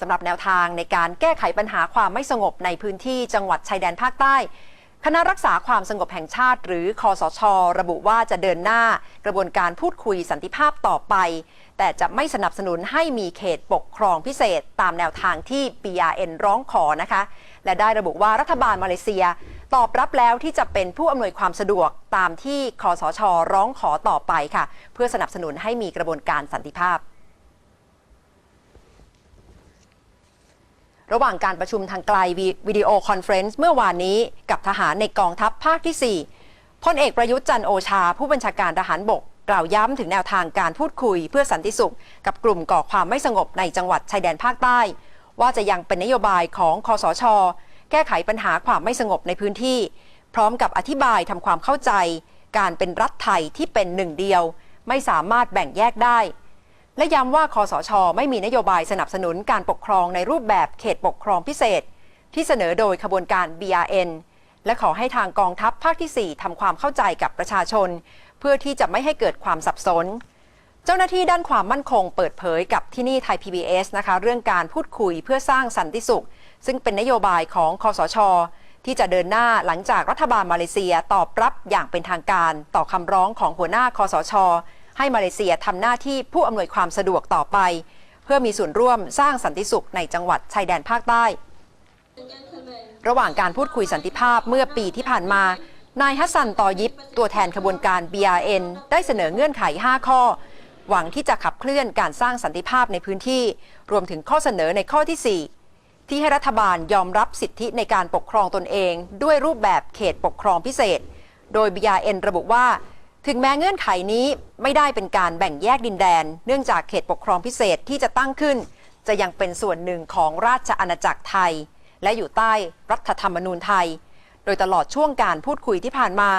สำหรับแนวทางในการแก้ไขปัญหาความไม่สงบในพื้นที่จังหวัดชายแดนภาคใต้ คณะรักษาความสงบแห่งชาติ หรือคอสช ระบุว่าจะเดินหน้ากระบวนการพูดคุยสันติภาพต่อไป แต่จะไม่สนับสนุนให้มีเขตปกครองพิเศษ ตามแนวทางที่ PRN ร้องขอนะคะ และได้ระบุว่ารัฐบาลมาเลเซีย ตอบรับแล้วที่จะเป็นผู้อำนวยความสะดวกตามที่คอสช ร้องขอต่อไปค่ะ เพื่อสนับสนุนให้มีกระบวนการสันติภาพ ระหว่างการประชุมทางไกลวิวิดีโอคอนเฟรนซ์เมื่อวานนี้กับทหารในกองทัพภาคที่ 4พลเอกประยุทธ์จันโอชา ผู้บัญชาการทหารบก กล่าวย้ำถึงแนวทางการพูดคุยเพื่อสันติสุข กับกลุ่มก่อความไม่สงบในจังหวัดชายแดนภาคใต้ ว่าจะยังเป็นนโยบายของคอสช แก้ไขปัญหาความไม่สงบในพื้นที่ พร้อมกับอธิบายทำความเข้าใจ การเป็นรัฐไทยที่เป็นหนึ่งเดียว ไม่สามารถแบ่งแยกได้ และย้ำว่าคอสช ไม่มีนโยบายสนับสนุนการปกครองในรูปแบบเขตปกครองพิเศษ ที่เสนอโดยขบวนการ BRN และขอให้ทางกองทัพภาคที่ 4ทำความเข้าใจกับประชาชน เพื่อที่จะไม่ให้เกิดความสับสน เจ้าหน้าที่ด้านความมั่นคงเปิดเผยกับที่นี่ไทย PBS นะคะ เรื่องการพูดคุยเพื่อสร้างสันติสุข ซึ่งเป็นนโยบายของคอสช ที่จะเดินหน้าหลังจากรัฐบาลมาเลเซียตอบรับอย่างเป็นทางการ ต่อคำร้องของหัวหน้าคอสช ให้มาเลเซียทำหน้าที่ผู้อำนวยความสะดวกต่อไป เพื่อมีส่วนร่วมสร้างสันติสุขในจังหวัดชายแดนภาคใต้ ระหว่างการพูดคุยสันติภาพเมื่อปีที่ผ่านมา นายฮัสซันตอยิบ ตัวแทนขบวนการ BRN ได้เสนอเงื่อนไข 5 ข้อ หวังที่จะขับเคลื่อนการสร้างสันติภาพในพื้นที่ รวมถึงข้อเสนอในข้อที่ 4ที่ให้รัฐบาลยอมรับสิทธิในการปกครองตนเอง ด้วยรูปแบบเขตปกครองพิเศษ โดย BRN ระบุว่า ถึงแม้เงื่อนไขนี้ไม่ได้เป็นการแบ่งแยกดินแดน เนื่องจากเขตปกครองพิเศษที่จะตั้งขึ้น จะยังเป็นส่วนหนึ่งของราชอาณาจักรไทย และอยู่ใต้รัฐธรรมนูญไทย โดยตลอดช่วงการพูดคุยที่ผ่านมา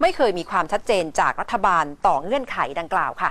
ไม่เคยมีความชัดเจนจากรัฐบาลต่อเงื่อนไขดังกล่าวค่ะ